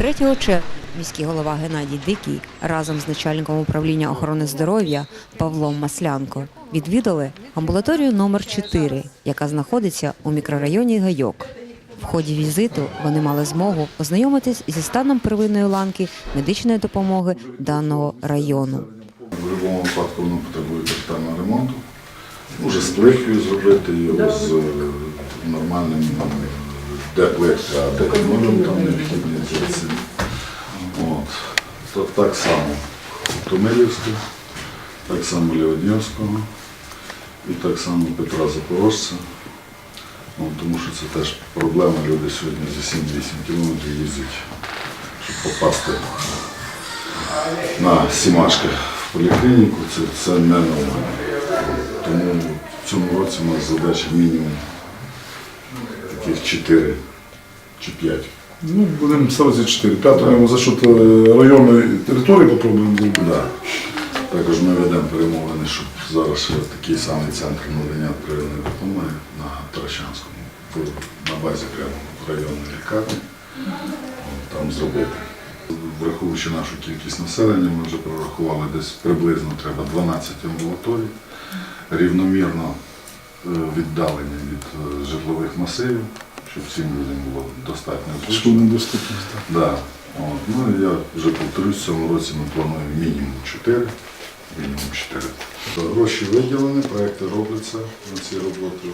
3 червня міський голова Геннадій Дикий разом з начальником управління охорони здоров'я Павлом Маслянко відвідали амбулаторію номер 4 яка знаходиться у мікрорайоні Гайок. В ході візиту вони мали змогу ознайомитись зі станом первинної ланки медичної допомоги даного району. В будь-якому випадку воно потребує капітального ремонту. Може з плиткою зробити його з е, нормальним е, де плитка, а де нулем, там необхідні ці. От. То так само Томилівську, так само Леоднівського і так само Петра Запорожця. Ну, тому що це теж проблема. Люди сьогодні за 7-8 кілометрів їздять, щоб попасти на Сімашках в поліклініку, це, це не нормально. Тому в цьому році у нас задача мінімум таких 4 чи 5. Ну, будемо ставити 4. П'ятого за счет е, районної території попробуємо зробити. Да. Також ми ведемо перемовини, щоб зараз ще такий самий центр надання первинної допомоги на Таращанському, на базі прямо районної лікарні, там зробити. Враховуючи нашу кількість населення, ми вже прорахували десь приблизно треба 12 амбулаторій, рівномірно е, віддалені від е, житлових масивів, щоб всім людям було достатньо зручно. Да. От. Ну, я вже повторюсь, в цьому році ми плануємо мінімум 4. Мінімум 4. Гроші виділені, проекти робляться на ці роботи.